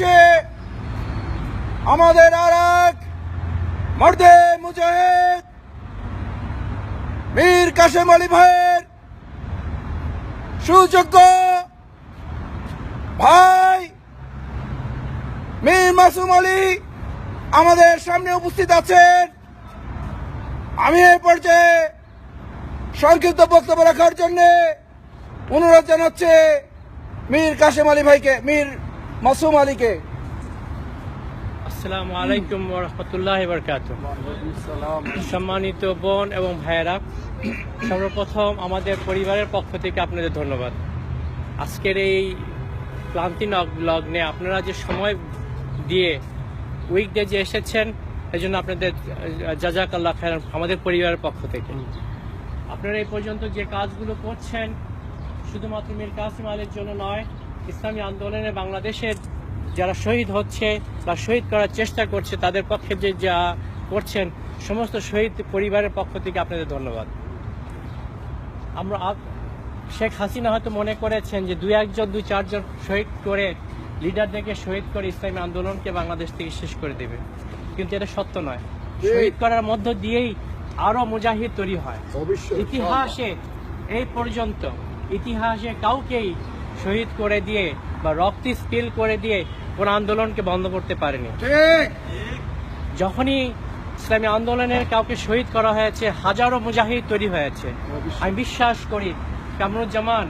হচ্ছে আমাদের আর এক মর্দে মুজাহিদ, মীর কাশেম আলী ভাইয়ের সুযোগ্য ভাই, মীর মাসুম আলী আমাদের সামনে উপস্থিত আছেন। আমি এই পর্যায়ে সংক্ষিপ্ত বক্তব্য রাখার জন্য অনুরোধ জানাচ্ছে মীর কাশেম আলী ভাইকে, মীর মাসুম আলীকে। আসসালামু আলাইকুম রহমতুল্লাহ বরকাত সম্মানিত বোন এবং ভাইয়েরা সর্বপ্রথম আমাদের পরিবারের পক্ষ থেকে আপনাদের ধন্যবাদ। আজকের এই ক্লান্তি লগ্নে আপনারা যে সময় দিয়ে উইকডে যে এসেছেন এই জন্য আপনাদের জাজাকাল্লাহ খায় আমাদের পরিবারের পক্ষ থেকে। আপনারা এই পর্যন্ত যে কাজগুলো করছেন শুধুমাত্র মীর কাসিম আলীর জন্য নয় ইসলামী আন্দোলনে বাংলাদেশের যারা শহীদ হচ্ছে বা শহীদ করার চেষ্টা করছে তাদের পক্ষে যে যা করছেন সমস্ত শহীদ পরিবারের পক্ষ থেকে আপনাদের ধন্যবাদ। আমরা শেখ হাসিনা হয়তো মনে করেছেন যে দুই একজন দুই চারজন শহীদ করে লিডারদেরকে শহীদ করে ইসলামী আন্দোলনকে বাংলাদেশ থেকে শেষ করে দেবে। কিন্তু এটা সত্য নয়। শহীদ করার মধ্য দিয়েই আরও মুজাহিদ তৈরি হয়। ইতিহাসে এই পর্যন্ত ইতিহাসে কাউকেই শহীদ করে দিয়ে বা রক্ত স্পিল করে দিয়ে কোন আন্দোলনকে বন্ধ করতে পারেনি। যখনই ইসলামী আন্দোলনের কাউকে শহীদ করা হয়েছে হাজারো মুজাহিদ তৈরি হয়েছে। আমি বিশ্বাস করি কামরুজ্জামান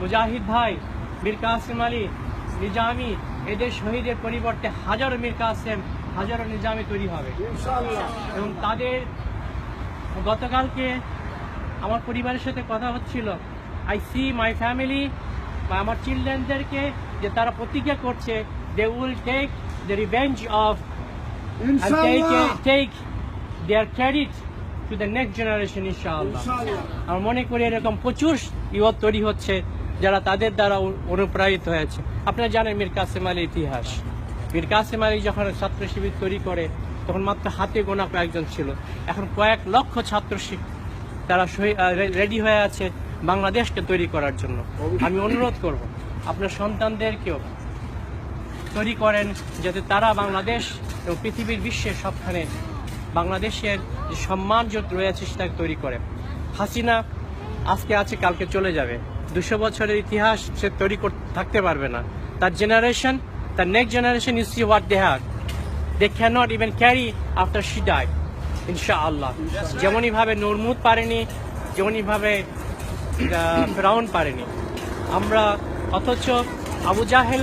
মুজাহিদ ভাই মীর কাসিম আলী নিজামি এদের শহীদের পরিবর্তে হাজারো মীর কাসেম হাজারো নিজামি তৈরি হবে। এবং তাদের গতকালকে আমার পরিবারের সাথে কথা হচ্ছিল। আই সি মাই ফ্যামিলি বা আমার চিলড্রেনদেরকে যে তারা প্রতিজ্ঞা করছে they will take the revenge of and take, take to the next generation ইনশাআল্লাহ। আমার মনে করি এরকম প্রচুর ইয়ত তৈরি হচ্ছে যারা তাদের দ্বারা অনুপ্রাণিত হয়েছে। আপনারা জানেন মীর কাসেম আলীর ইতিহাস। মীর কাসেম আলী যখন ছাত্র শিবির তৈরি করে তখন মাত্র হাতে গোনা কয়েকজন ছিল। এখন কয়েক লক্ষ ছাত্র তারা রেডি হয়ে আছে। বাংলাদেশকে তৈরি করার জন্য। আমি অনুরোধ করব আপনার সন্তানদেরকেও তৈরি করেন যাতে তারা বাংলাদেশ এবং পৃথিবীর বিশ্বের সবখানে বাংলাদেশের যে সম্মান যত রয়েছে সেটাকে তৈরি করে। হাসিনা আজকে আছে কালকে চলে যাবে। দুশো বছরের ইতিহাস সে তৈরি করতে থাকতে পারবে না। তার জেনারেশন তার next generation you see what they have they can not even carry after she die ইনশাআল্লাহ। যেমনই ভাবে নরমুদ পারেনি যেমনই ভাবে ফেরাউন পারেনি। আমরা অথচ আবু জাহেল